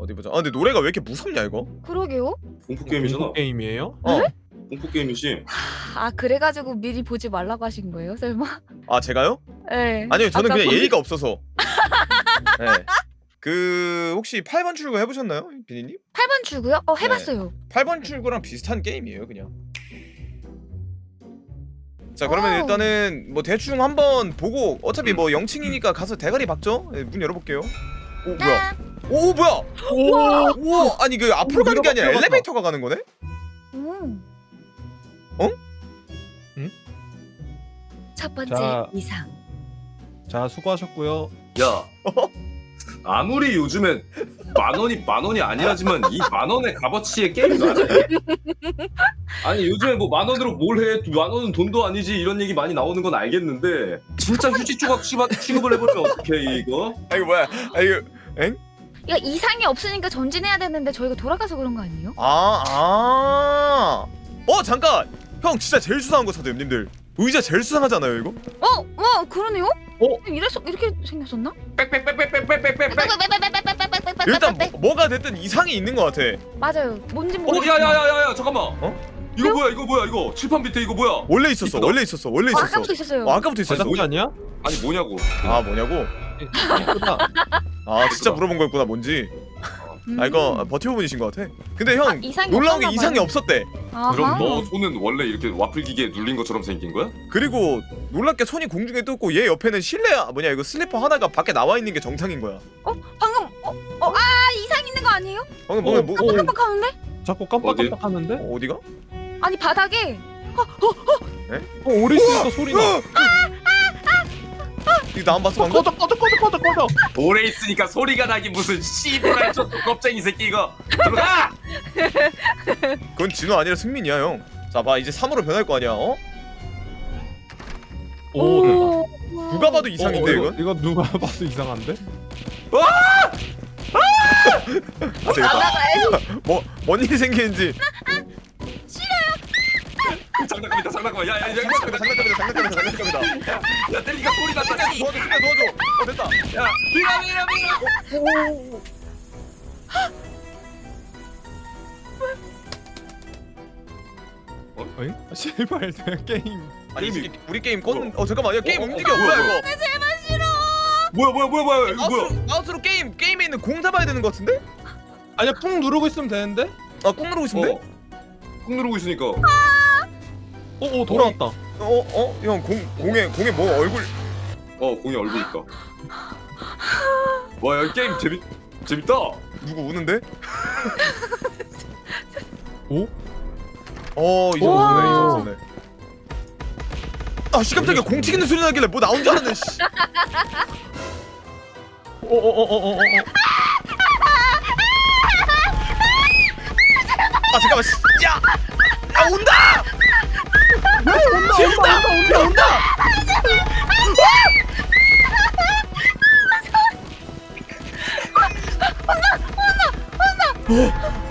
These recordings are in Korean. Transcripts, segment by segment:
어디 보자 아 근데 노래가 왜 이렇게 무섭냐 이거 그러게요. 공포 게임이잖아. 공포 게임이에요? 어. 공포 게임이지. 아 그래가지고 미리 보지 말라고 하신 거예요, 설마? 아 제가요? 네. 아니요 저는 아까 그냥 거기- 예의가 없어서 네. 그 혹시 8번 출구 해보셨나요 비니님? 8번 출구요? 네. 어 해봤어요. 8번 출구랑 비슷한 게임이에요 그냥 자 그러면 오. 일단은 뭐 대충 한번 보고 어차피 뭐 영칭이니까 가서 대가리 박죠? 네, 문 열어볼게요 오 뭐야 오 뭐야 오. 오 아니 그 앞으로 가는 게 아니라 들어갔다. 엘리베이터가 가는 거네? 음. 어? 응? 첫 번째 자. 이상. 자 수고하셨고요. 야. 아무리 요즘에 만 원이 만 원이 아니라지만 이 만 원의 값어치의 게임이 맞아. 아니 요즘에 뭐 만 원으로 뭘 해? 만 원은 돈도 아니지 이런 얘기 많이 나오는 건 알겠는데 진짜 휴지 조각 취급, 취급을 해버리면 어떡해 이거? 아 이거 뭐야 아 이거 이거 이상이 없으니까 전진해야 되는데 저희가 돌아가서 그런 거 아니에요? 아, 아. 어, 잠깐. 형 진짜 제일 수상한 거 찾아요, 님들. 의자 제일 수상하잖아요, 이거? 어, 어 그러네요? 어? 이랬어 이렇게 생겼었나? 빽빽빽빽빽빽빽빽. 일단 뭐, 뭐가 됐든 이상이 있는 것 같아. 맞아요. 뭔지 어, 모르겠지만. 야야야야야 잠깐만. 어? 이거 왜요? 뭐야? 이거 뭐야? 이거 칠판 밑에 이거 뭐야? 원래 있었어, 이쁘다. 원래 있었어, 원래 어, 있었어. 아까부터 있었어요. 어, 아까부터 있었어. 제작비 아니야? 아니 뭐냐고. 아, 뭐냐고? 이쁘다. 아, 진짜 물어본 거였구나, 뭔지. 음. 아, 이거 버티오분이신 것 같아. 근데 형 아, 이상이 놀라운 게 없었나 이상이 봐요. 없었대. 아하. 그럼 너 손은 원래 이렇게 와플 기계에 눌린 것처럼 생긴 거야? 그리고 놀랍게 손이 공중에 떴고 얘 옆에는 실내 아, 뭐냐 이거 슬리퍼 하나가 밖에 나와 있는 게 정상인 거야. 방금 어, 어, 아 이상 있는 거 아니에요? 방금 뭐, 어, 뭐, 어. 깜빡깜빡하는데? 자꾸 깜빡깜빡하는데? 어, 어디가? 아니 바닥에 어 오래 있으니까 소리 나. 이거 나안 봤어 방금? 꺼져 꺼져 꺼져 꺼져 꺼져. 오래 있으니까 소리가 나기 무슨 씨부랄 저 겁쟁이 새끼 이거 들어가! 그건 진호 아니라 승민이야 형. 자봐 이제 3으로 변할 거 아니야 어? 오. 오. 누가 봐도 이상인데 이건? 이거, 이거 누가 봐도 이상한데? 아 되겠다 뭐, 뭔 일이 생기는지 장난감 야야 장난감이다 장난감이다 장난감이다 장난감이다. 야 때리니까 소리 난다 씨. 도와줘 승민아 도와줘. 어 됐다. 야 미라 미라 미라 어이? 아, 제발 내 게임. 아니 새끼 우리 게임 껐는 어 잠깐만. 야 게임 어, 어, 움직여. 어, 뭐야 이거? 뭐야 뭐야 뭐야 뭐야 이거 뭐야? 마우스로, 게임 게임에 있는 공 잡아야 되는 거 같은데? 아니야 꾹 누르고 있으면 되는데? 아꾹 누르고 있으면 돼? 어. 꾹 누르고 있으니까 오 오 돌아왔다. 어? 어? 형 공, 공에 공에 뭐 얼굴 어 공이 얼굴 있다 와야 이 게임 재밌 재밌다 누구 우는데? 오? 어 이제 우와. 우네 이제 우네 아 씨 깜짝이야 공 튀기는 소리 나길래 뭐 나온 줄 알았네 씨 오 오 오 오 오 오. 아 잠깐만 씨. 야! 야 온다!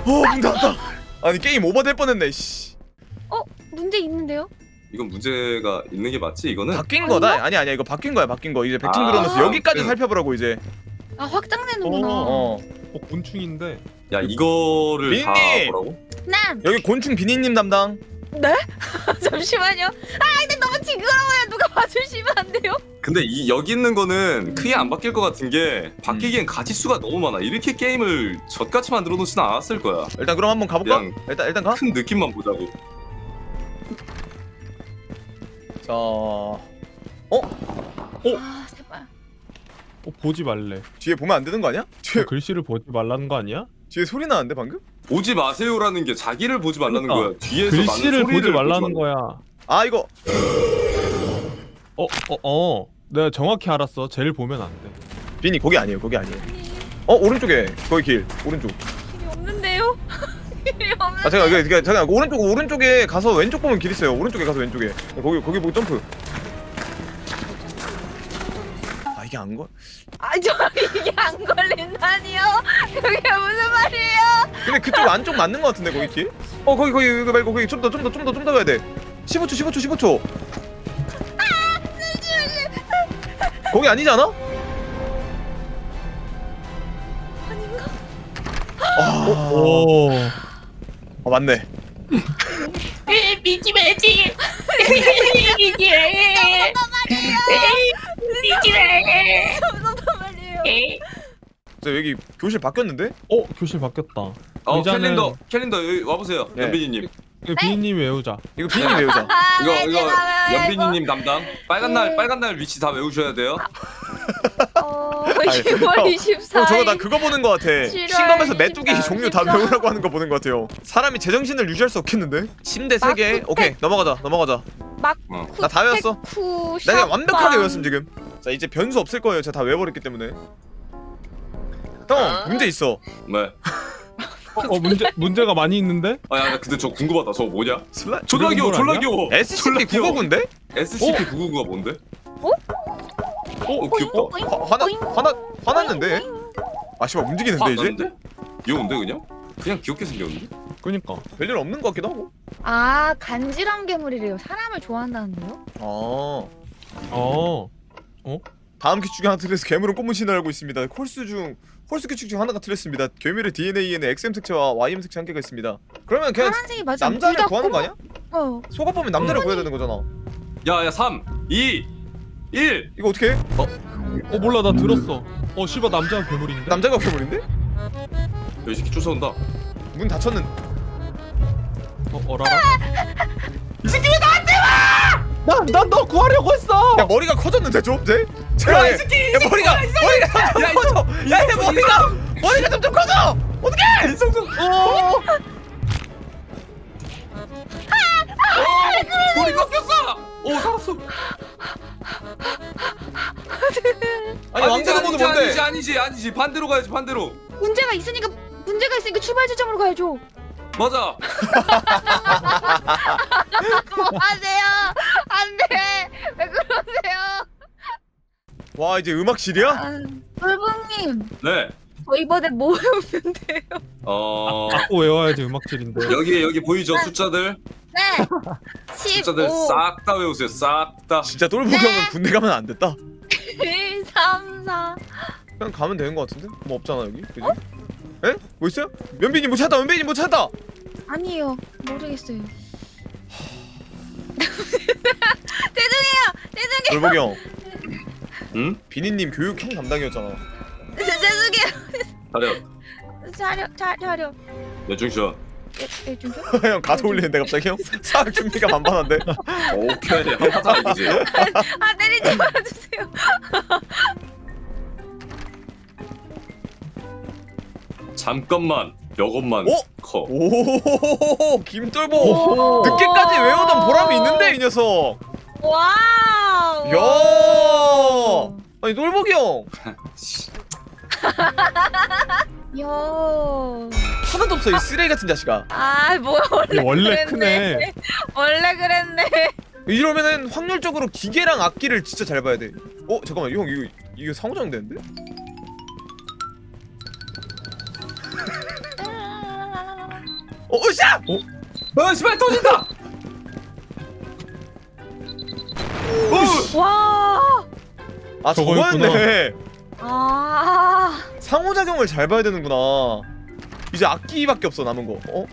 어문 닫았다 아니 게임 오버될 뻔했네 씨 어 문제 있는데요? 이건 문제가 있는 게 맞지 이거는 바뀐 거다 아니 아니야 이거 바뀐 거야 바뀐 거 이제 백층 아, 들어오면서 여기까지 그- 살펴보라고 이제 아 확장되는구나. 어 어 곤충인데. 야 이거를 다 민니! 뭐라고 난 여기 곤충 비니님 담당 잠시만요. 아 근데 너무 징그러워요. 누가 봐주시면 안 돼요? 근데 이 여기 있는 거는 크게 안 바뀔 것 같은 게 바뀌기엔 가지수가 너무 많아 이렇게 게임을 젖같이 만들어 놓지는 않았을 거야 일단 그럼 한번 가볼까? 그냥 일단 일단 가? 큰 느낌만 보자고 자 어? 아 제발. 어 보지 말래. 뒤에 보면 안 되는 거 아니야? 뒤에 글씨를 보지 말라는 거 아니야? 뒤에 소리 나는데 방금? 보지 마세요라는 게 자기를 보지 말라는 그러니까. 거야 뒤에서 글씨를 나는 보지 소리를 말라는 거야. 아 이거 어, 어, 어. 내가 정확히 알았어. 쟤를 보면 안 돼. 비니 거기 아니에요 거기 아니에요 어 오른쪽에 거기 길 오른쪽 길이 없는데요? 길이 없는. 아 잠깐 그, 그, 잠깐 오른쪽 오른쪽에 가서 왼쪽 보면 길 있어요 오른쪽에 가서 왼쪽에 거기 거기 보고 점프 이게 안 걸? 아 저 이게 안 걸린다니요? 그게 무슨 말이에요? 근데 그쪽 안쪽 맞는 거 같은데 거기 길? 어 거기 거기 그거 말고 거기 좀 더 좀 더 좀 더 좀 더 가야 돼 15초 15초 15초 거기 아니지 않아? 아닌가? 오. 어 맞네. 미지 매지 미지 미지 매 무섭단 말이에요. 저 여기 교실 바뀌었는데? 어 교실 바뀌었다. 어 의자는- 캘린더 캘린더 여기 와보세요 네. 연빈이님 이거 비니님 외우자. 이거 비님 외우자. 아, 이거 네, 이거 연빈이님 담당 빨간 날 네. 빨간 날 위치 다 외우셔야 돼요 어, 아니, 10월 형, 24일. 형 저거 나 그거 보는 거 같아. 신검에서 메뚜기 24일, 종류 다 24일. 외우라고 하는 거 보는 거 같아요. 사람이 제정신을 유지할 수 없겠는데? 침대 3개. 마쿠테. 오케이 넘어가자 넘어가자. 어. 나다 외웠어. 쿠, 나 그냥 완벽하게. 외웠음 지금. 자 이제 변수 없을 거예요. 제가 다 외워버렸기 때문에. 형 문제 있어. 네. 어, 어 문제 문제가 많이 있는데? 아야 나 근데 저 궁금하다 저거 뭐냐 슬라... 졸라 귀여워 졸라? 귀여워 SCP 999인데? SCP 999가 뭔데? 어? 어 귀엽다 오잉, 화, 화나 오잉, 화나 화났는데? 오잉. 아 씨발 움직이는데 이제? 귀여운데 그냥? 그냥 귀엽게 생겼는데? 그니까. 별일 없는 것 같기도 하고. 아 간지럼 괴물이래요. 사람을 좋아한다는데요? 아 어. 다음 규칙 중에 하나 틀려서 괴물은 꽃문 신을 알고 있습니다. 콜수 중 콜수 규칙 중 하나가 틀렸습니다. 괴물의 DNA에는 XM 특체와 YM 특체 한 개가 있습니다. 그러면 그냥 파란색이 맞아. 남자를 둘다 구하는 거 아니야? 어. 속아 보면 남자를 구해야 되는 거잖아. 야야 3 2 1 이거 어떻게 해? 어 몰라 나 들었어. 어 씨발 남자가 괴물인데? 남자가 괴물인데? 이 새끼 쫓아온다 문 닫혔는. 어 어라라. 난난너 구하려고 했어. 야 머리가 커졌는데 좀 쟤? 제가 야, 얘- 이 새끼, 이야 머리가 머리가 야, 커져. 야 얘 머리가 머리가 점점 커져. 어떡해? 인성성 어. 머리 꺾였어 오 살았어 아니 아니지 뭔데? 아니지 아니지 아니지 반대로 가야지 반대로 문제가 있으니까 문제가 있으니까 출발 지점으로 가야죠. 맞아 뭐 하세요? 안돼. 왜 그러세요? 와 이제 음악실이야? 아, 돌봉님, 네 저 이번에 뭐 외우면 돼요? 어... 꼭 외워야지 음악질인데. 여기 여기 보이죠 숫자들 네. 15, 숫자들 싹 다 외우세요 싹다 진짜 똘보기 형은 군대 가면 안 됐다. 1, 3, 4. 그냥 가면 되는 거 같은데? 뭐 없잖아 여기. 그지? 에? 뭐 있어요? 연빈이 못 찾다. 연빈이 못 찾다. 아니에요. 모르겠어요. 죄송해요. 죄송해요. 똘보기 형. 응? 비니님 교육형 담당이었잖아. 죄- 죄송해요. 차렷 차려, 차, 차려. 여중션 예, 예, 좀 좀. 형 가서 올리는데 갑자기 형 사학 준비가 만반한데. 오케이 한번 하자 이거지 아, 때리지 말아주세요. 잠깐만 요것만 어? 커 오 김똘보 오. 늦게까지 외우던 보람이 있는데 이 녀석. 와우. 야. 아니 똘보기 형 야. 하나도 없어 이 쓰레기 같은 자식아. 아, 뭐야 원래 원래 그랬네. 크네. 원래 그랬네. 이러면은 확률적으로 기계랑 악기를 진짜 잘 봐야 돼. 어 잠깐만 형 이거 이거 상호작용 되는데? 어 으쌰! 아 씨발 터진다 와. 아 저거였구나. 저거였네. 아. 상호작용을 잘 봐야 되는구나. 이제 악기밖에 없어 남은 거. 어?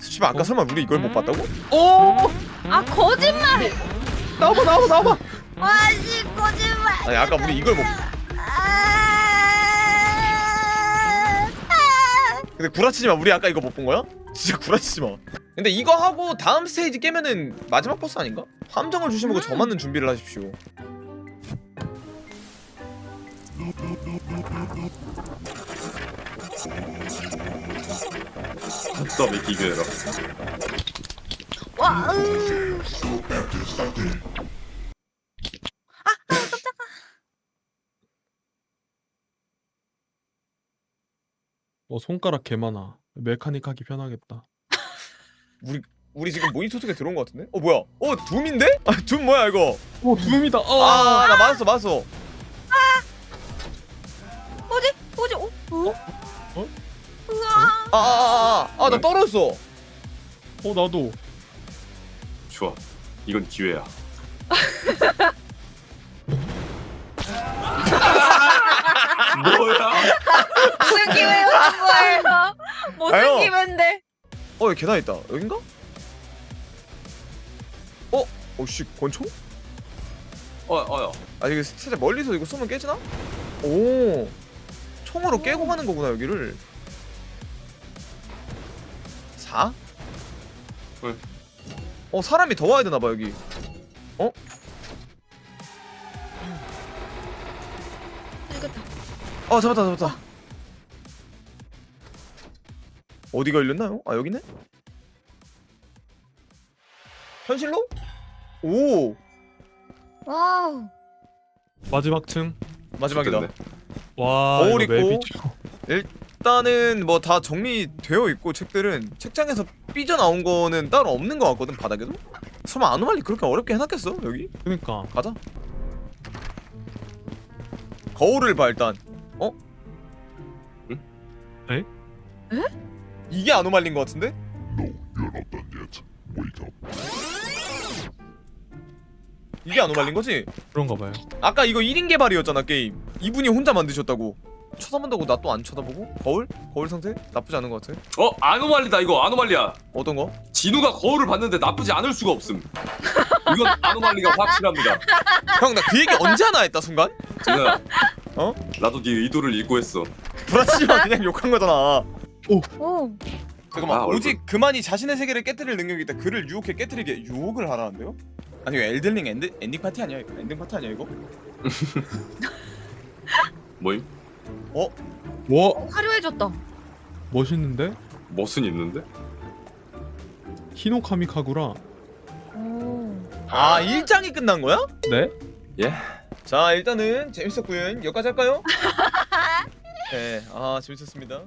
수치바 아까 어? 설마 우리 이걸 못 봤다고? 오. 아 거짓말. 나와봐 나와봐 나와봐. 와씨 거짓말. 아니 아까 우리 이걸 못. 근데 구라치지 마. 우리 아까 이거 못 본 거야? 진짜 구라치지 마. 근데 이거 하고 다음 스테이지 깨면은 마지막 보스 아닌가? 함정을 주시면 저 맞는 준비를 하십시오. 답답해 기계라 와. 으. 어 손가락 개 많아. 메카닉 하기 편하겠다. 우리 지금 모니터 속에 들어온 거 같은데? 어 뭐야? 어 둠인데? 아둠 뭐야 이거? 오 둠이다. 어. 아나 맞았어 맞았어. 뭐지? 뭐지? 어? 어? 어? 우와. 아아아아 나 떨어졌어. 어 나도. 좋아 이건 기회야 뭐야 무슨 기회 오는 거예요? 못생기면 돼. 어 여기 계단 있다 여긴가? 어? 어씨 권총? 어 어여. 아 이거 살짝 멀리서 이거 쏘면 깨지나? 오 총으로 깨고 가는 거구나 여기를 4? 응. 어 사람이 더 와야 되나봐 여기. 어 잡았다 잡았다 어디가 열렸나요? 아 여기네? 현실로? 오 와우. 마지막 층. 마지막이다. 와 거울 이거 있고. 맵이 일단은 뭐 다 정리되어 있고 책들은 책장에서 삐져나온 거는 따로 없는 거 같거든 바닥에도 설마 아노말리 그렇게 어렵게 해놨겠어 여기? 그러니까 가자 거울을 봐 일단 어? 응? 에? 이게 아노말리인 거 같은데? 이게 아노말리인 거지? 그런가 봐요. 아까 이거 1인 개발이었잖아 게임 이분이 혼자 만드셨다고 쳐다본다고 나 또 안 쳐다보고? 거울? 거울 상태? 나쁘지 않은 거 같아 어 아노말리다 이거 아노말리야. 어떤 거? 진우가 거울을 봤는데 나쁘지 않을 수가 없음. 이건 아노말리가 확실합니다. 형 나 그 얘기 언제 하나 했다 순간? 진우야. 어? 나도 네 의도를 읽고 했어. 브라치마 그냥 욕한 거잖아 오. 잠깐만 아, 얼굴. 오직 그만이 자신의 세계를 깨뜨릴 능력이 있다 그를 유혹해 깨뜨리게 유혹을 하라는데요? 아니 이거 엘든링 엔드, 엔딩 파티 아니야 이거? 엔딩 파티 아니야 이거? 뭐임? 어? 와 화려해졌다. 멋있는데? 멋은 있는데? 히노카미카구라. 오. 아 일장이 끝난 거야? 네? 예. 자 일단은 재밌었고요 여기까지 할까요? 네, 아 재밌었습니다